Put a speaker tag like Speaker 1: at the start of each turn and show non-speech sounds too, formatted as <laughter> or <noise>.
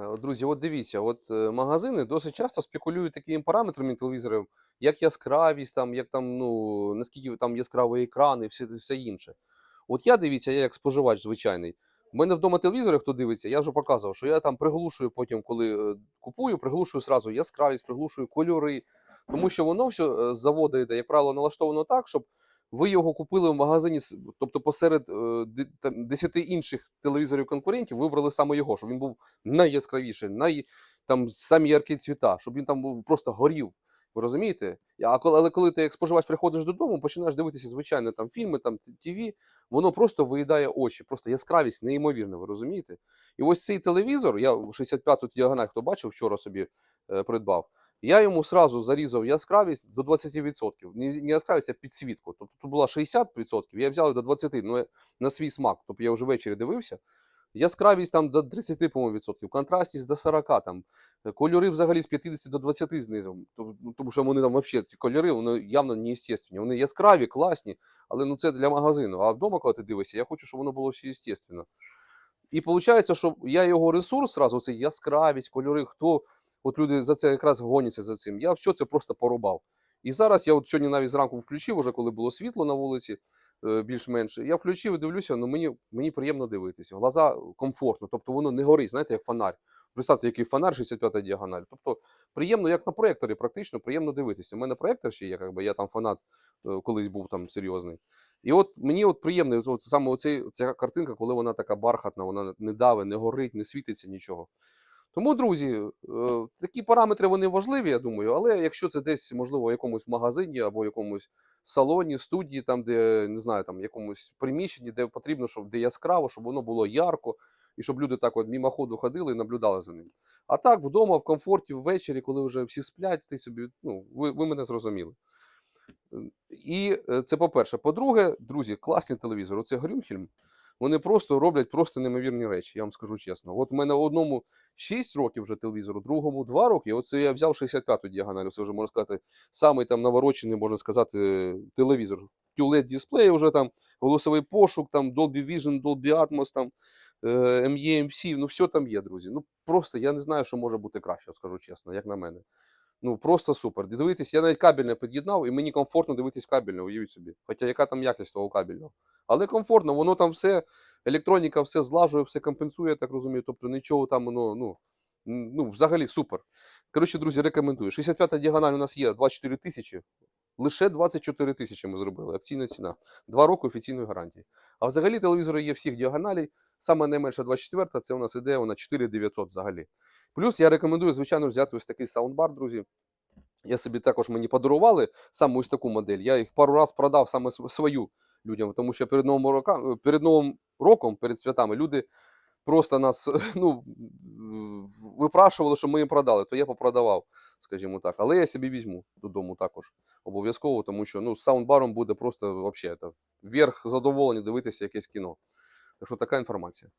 Speaker 1: Е, Друзі, от дивіться, от е, магазини досить часто спекулюють такими параметрами телевізорів, як яскравість, там, як там, ну, наскільки там яскравий екран і все, все інше. От я дивіться, я як споживач звичайний. У мене вдома телевізори, хто дивиться, я вже показував, що я там приглушую потім, коли е, купую, приглушую сразу яскравість, приглушую кольори. Тому що воно все з як правило, налаштовано так, щоб ви його купили в магазині, тобто посеред е, там, 10 інших телевізорів конкурентів, вибрали саме його, щоб він був найяскравіший, най, там самі яркі цвіта, щоб він там був просто горів. Ви розумієте? А коли, але коли ти як споживач приходиш додому, починаєш дивитися, звичайно, там фільми, там ТВ, воно просто виїдає очі, просто яскравість неймовірна, ви розумієте? І ось цей телевізор, я 65-ту діагональ, хто бачив, вчора собі е, придбав. Я йому сразу зарізав яскравість до 20%. Не, яскравість, а підсвітку. Тобто тут була 60%, я взяв до 20%, ну, на свій смак. Тобто я вже ввечері дивився. Яскравість там до 30, по-моєму, відсотків, контрастність до 40, там, е, кольори взагалі з 50 до 20 знизу. Ну, Тому що вони там взагалі, ті кольори, вони явно не естественні. Вони яскраві, класні, але ну, це для магазину. А вдома, коли ти дивишся, я хочу, щоб воно було все естественно. І виходить, що я його ресурс сразу, це яскравість, кольори, хто, от люди за це якраз гоняться за цим. Я все це просто порубав. І зараз я от сьогодні навіть зранку включив, уже коли було світло на вулиці, е, більш-менш. Я включив і дивлюся, ну мені, мені приємно дивитися. Глаза комфортно, тобто воно не горить, знаєте, як фонарь. Представте, який фонарь 65 діагональ. Тобто приємно, як на проєкторі, практично приємно дивитися. У мене проєктор ще є, якби я там фанат е, колись був там серйозний. І от мені от приємно, от, саме оцей, ця картинка, коли вона така бархатна, вона не давить, не горить, не світиться нічого. Тому, друзі, е, такі параметри вони важливі, я думаю, але якщо це десь, можливо, в якомусь магазині або в якомусь салоні, студії, там, де не знаю, там якомусь приміщенні, де потрібно, щоб де яскраво, щоб воно було ярко, і щоб люди так от мімоходу ходили і наблюдали за ним. А так, вдома, в комфорті, ввечері, коли вже всі сплять, ти собі, ну, ви, ви мене зрозуміли. І е, це по-перше. По-друге, друзі, класний телевізор. Оце Грюнхельм. Вони просто роблять просто неймовірні речі, я вам скажу чесно. От в мене одному 6 років вже телевізору, другому 2 роки. Оце я взяв 65-ту діагональ. Це вже можна сказати, самий там наворочений, можна сказати, телевізор. qled дисплей вже там, голосовий пошук, там Dolby Vision, Dolby Atmos, там е, MEMC, ну все там є, друзі. Ну просто я не знаю, що може бути краще, скажу чесно, як на мене. Ну просто супер. Дивитись, я навіть кабельне під'єднав, і мені комфортно дивитись кабельне, уявіть собі. Хоча яка там якість того кабельного. Але комфортно, воно там все, електроніка все злажує, все компенсує, я так розумію. Тобто нічого там, воно, ну, ну, взагалі супер. Коротше, друзі, рекомендую. 65-та діагональ у нас є 24 тисячі. Лише 24 тисячі ми зробили. Акційна ціна. Два роки офіційної гарантії. А взагалі телевізори є всіх діагоналей. Саме найменша 24-та, це у нас іде вона 4900 взагалі. Плюс я рекомендую, звичайно, взяти ось такий саундбар, друзі. Я собі також мені подарували саме ось таку модель. Я їх пару раз продав саме свою людям, тому що перед новим, рока, перед новим роком, перед святами, люди просто нас <laughs> ну, випрашували, щоб ми їм продали, то я попродавав, скажімо так. Але я собі візьму додому також обов'язково, тому що ну, з саундбаром буде просто вообще, це, верх задоволення дивитися якесь кіно. Так що така інформація.